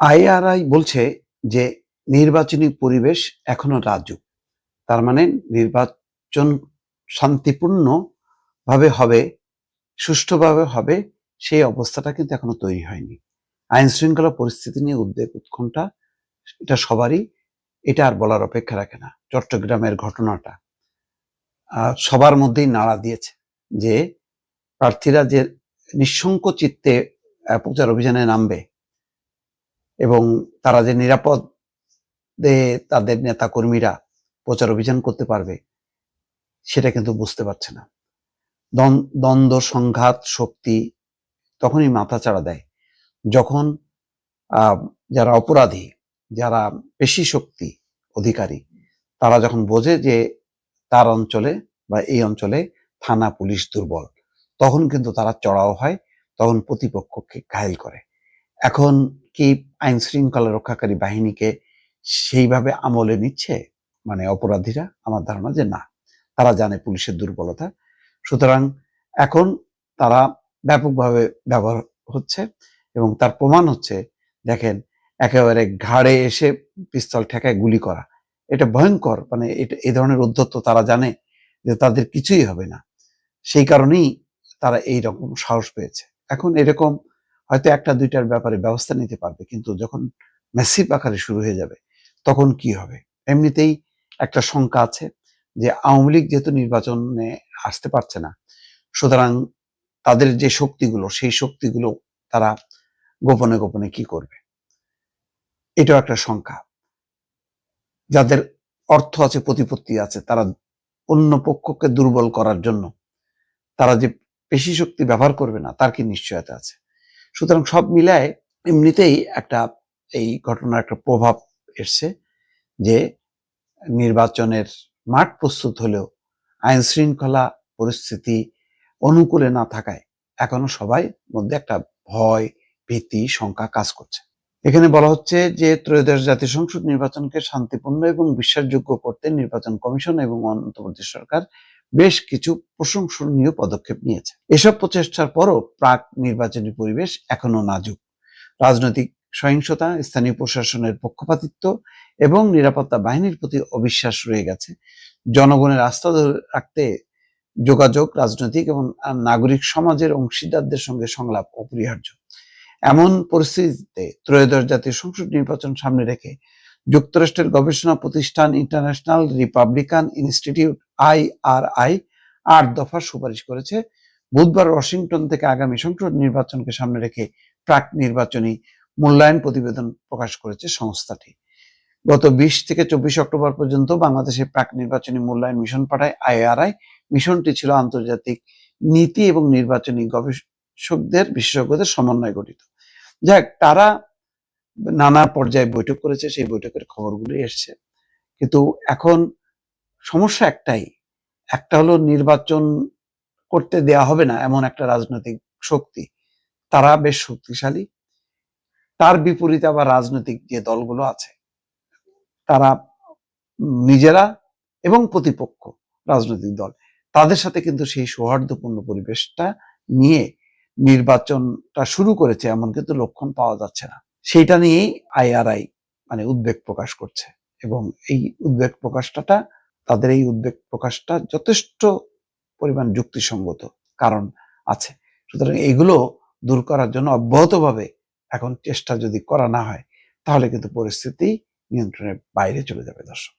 IRI বলছে যে নির্বাচনী পরিবেশ এখনও রাজুক। তার মানে নির্বাচন শান্তিপূর্ণ ভাবে হবে, সুষ্ঠুভাবে হবে, সেই অবস্থাটা কিন্তু এখনও তৈরি হয়নি। আইন শৃঙ্খলা পরিস্থিতি নিয়ে উদ্বেগ উৎকণ্ঠা, এটা সবারই, এটা আর বলার অপেক্ষা রাখে না, চট্টগ্রামের ঘটনাটা। সবার মধ্যেই নাড়া দিয়েছে যে প্রার্থীরা যে নিঃশঙ্ক চিত্তে প্রচার অভিযানে নামবে এবং তারা যে নিরাপদে তাদের নেতা কর্মীরা প্রচার অভিযান করতে পারবে, সেটা কিন্তু বুঝতে পারছে না। দ্বন্দ্ব- সংঘাত, শক্তি তখনই মাথা চাড়া দেয়। যখন যারা অপরাধী, যারা পেশি শক্তি অধিকারী, তারা যখন বোঝে যে তার অঞ্চলে বা এই অঞ্চলে থানা, পুলিশ দুর্বল, তখন কিন্তু তারা চড়াও হয়, তখন প্রতিপক্ষকে ঘায়েল করে। এখন কি আইন শৃঙ্খলা রক্ষাকারী বাহিনীকে সেইভাবে আমলে নিচ্ছে? মানে অপরাধীরা আমার ধারণা যে না, তারা জানে পুলিশের দুর্বলতা। সুতরাং এখন তারা ব্যাপকভাবে ব্যবহার হচ্ছে এবং তার প্রমাণ হচ্ছে, দেখেন, একেবারে ঘাড়ে এসে পিস্তল ঠেকায় গুলি করা। এটা ভয়ঙ্কর মানে এটা এই ধরনের উদ্ধত্ত তারা জানে যে তাদের কিছুই হবে না। সেই কারণেই তারা এই রকম সাহস পেয়েছে। এখন এরকম হয়তো একটা, দুইটার ব্যাপারে ব্যবস্থা নিতে পারবে, কিন্তু যখন ম্যাসিভ আকারে শুরু হয়ে যাবে, তখন কি হবে? এমনিতেই একটা শঙ্কা আছে যে আওয়ামী লীগ যেহেতু নির্বাচনে আসতে পারছে না, সুতরাং তাদের যে শক্তিগুলো, সেই শক্তিগুলো তারা গোপনে গোপনে কি করবে? এটাও একটা শঙ্কা। যাদের অর্থ আছে, প্রতিপত্তি আছে, তারা অন্য পক্ষকে দুর্বল করার জন্য, তারা যে পেশি শক্তি ব্যবহার করবে না, তার কি নিশ্চয়তা আছে? সুতরাং সব মিলায় এমনিতেই একটা, এই ঘটনার একটা প্রভাব এসছে যে নির্বাচনের মাঠ প্রস্তুত হলেও আইন শৃঙ্খলা পরিস্থিতি অনুকূলে না থাকায় এখনও সবাই মধ্যে একটা ভয়, ভীতি, শঙ্কা কাজ করছে। এখানে বলা হচ্ছে যে ত্রয়োদশ জাতীয় সংসদ নির্বাচনকে শান্তিপূর্ণ এবং বিশ্বাসযোগ্য করতে নির্বাচন কমিশন এবং অন্তর্বর্তী সরকার বেশ কিছু প্রশংসনীয় পদক্ষেপ নিয়েছে। এসব প্রচেষ্টার পরও প্রাক নির্বাচনী পরিবেশ এখনও নাজুক। রাজনৈতিক সহিংসতা, স্থানীয় প্রশাসনের পক্ষপাতিত্ব এবং নিরাপত্তা বাহিনীর প্রতি অবিশ্বাস রয়ে গেছে। জনগণের আস্থা ধরে রাখতে যোগাযোগ, রাজনৈতিক এবং নাগরিক সমাজের অংশীদারদের সঙ্গে সংলাপ অপরিহার্য। এমন পরিস্থিতিতে ত্রয়োদশ জাতীয় সংসদ নির্বাচন সামনে রেখে যুক্তরাষ্ট্রের গবেষণা প্রতিষ্ঠান ইন্টারন্যাশনাল রিপাবলিকান ইনস্টিটিউট আইআরআই আট দফার সুপারিশ করেছে। বুধবার ওয়াশিংটন থেকে আগামী সংসদ নির্বাচনকে সামনে রেখে প্রাক নির্বাচনী মূল্যায়ন প্রতিবেদন প্রকাশ করেছে সংস্থাটি। গত বিশ থেকে চব্বিশ অক্টোবর পর্যন্ত বাংলাদেশে প্রাক নির্বাচনী মূল্যায়ন মিশন পাঠায় আইআরআই মিশনটি ছিল আন্তর্জাতিক নীতি এবং নির্বাচনী গবেষকদের, বিশেষজ্ঞদের সমন্বয়ে গঠিত। যাক, তারা নানা পর্যায়ে বৈঠক করেছে, সেই বৈঠকের খবরগুলি এসছে। কিন্তু এখন সমস্যা একটাই, একটা হলো নির্বাচন করতে দেয়া হবে না এমন একটা রাজনৈতিক শক্তি। তারা বেশ শক্তিশালী। তার বিপরীতে আবার রাজনৈতিক যে দলগুলো আছে, তারা নিজেরা এবং প্রতিপক্ষ রাজনৈতিক দল, তাদের সাথে কিন্তু সেই সৌহার্দ্যপূর্ণ পরিবেশটা নিয়ে নির্বাচনটা শুরু করেছে, এমন কিন্তু লক্ষণ পাওয়া যাচ্ছে না। সেইটা নিয়েই আইআরআই মানে উদ্বেগ প্রকাশ করছে। এবং এই উদ্বেগ প্রকাশটা, তাদের এই উদ্বেগ প্রকাশটা যথেষ্ট পরিমাণ যুক্তিসঙ্গত কারণ আছে। সুতরাং এগুলো দূর করার জন্য অব্যাহতভাবে এখন চেষ্টা যদি করা না হয়, তাহলে কিন্তু পরিস্থিতি নিয়ন্ত্রণের বাইরে চলে যাবে দর্শক।